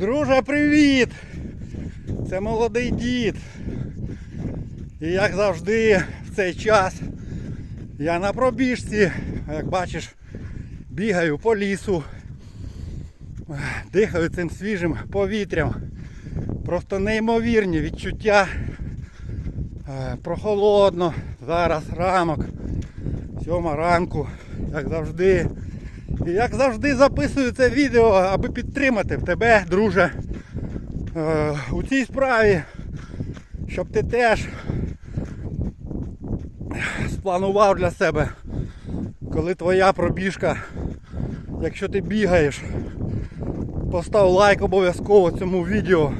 Друже, привіт! Це молодий дід. І як завжди в цей час я на пробіжці, як бачиш, бігаю по лісу, дихаю цим свіжим повітрям. Просто неймовірні відчуття. Е, Прохолодно. Зараз ранок, сьома ранку, як завжди. Як завжди записую це відео, аби підтримати тебе, друже, е, у цій справі, щоб ти теж спланував для себе, коли твоя пробіжка, якщо ти бігаєш, постав лайк обов'язково цьому відео.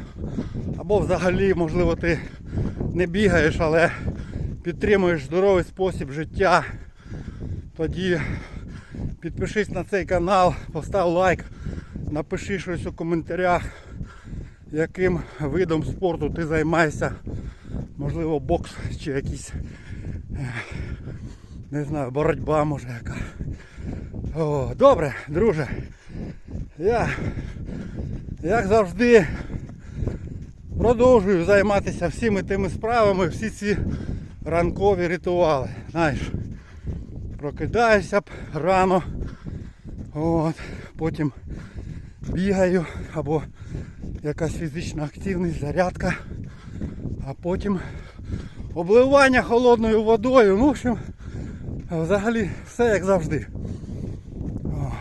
Або взагалі, можливо, ти не бігаєш, але підтримуєш здоровий спосіб життя. Тоді підпишись на цей канал, постав лайк, напиши щось у коментарях, яким видом спорту ти займаєшся. Можливо, бокс чи якийсь, е, не знаю, боротьба може яка. О, добре, друже. Я, як завжди, продовжую займатися всіми тими справами, всі ці ранкові ритуали. Знаєш, прокидаюся б рано, от, потім бігаю або якась фізична активність, зарядка, а потім обливання холодною водою. Ну, в общем, взагалі все як завжди. О.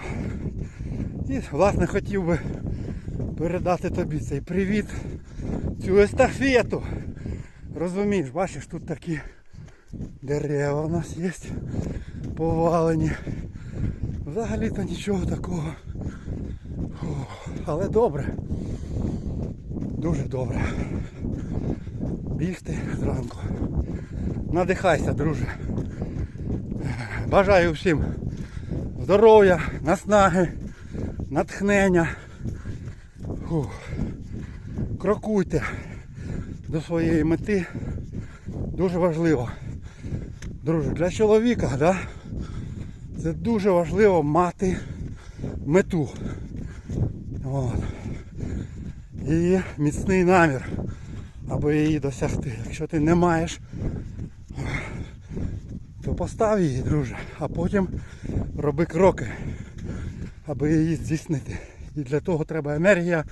І власне хотів би передати тобі цей привіт, цю естафету. Розумієш, бачиш, тут такі дерева у нас є повалені. Взагалі-то нічого такого. Але добре. Дуже добре. Бігти зранку. Надихайся, друже. Бажаю всім здоров'я, наснаги, натхнення. Фу. Крокуйте до своєї мети. Дуже важливо. Друже, для чоловіка, да, це дуже важливо мати мету. От. І міцний намір, аби її досягти. Якщо ти не маєш, то постав її, друже, а потім роби кроки, аби її здійснити. І для того треба енергія.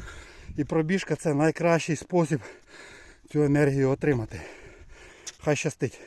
І пробіжка це найкращий спосіб цю енергію отримати. Хай щастить.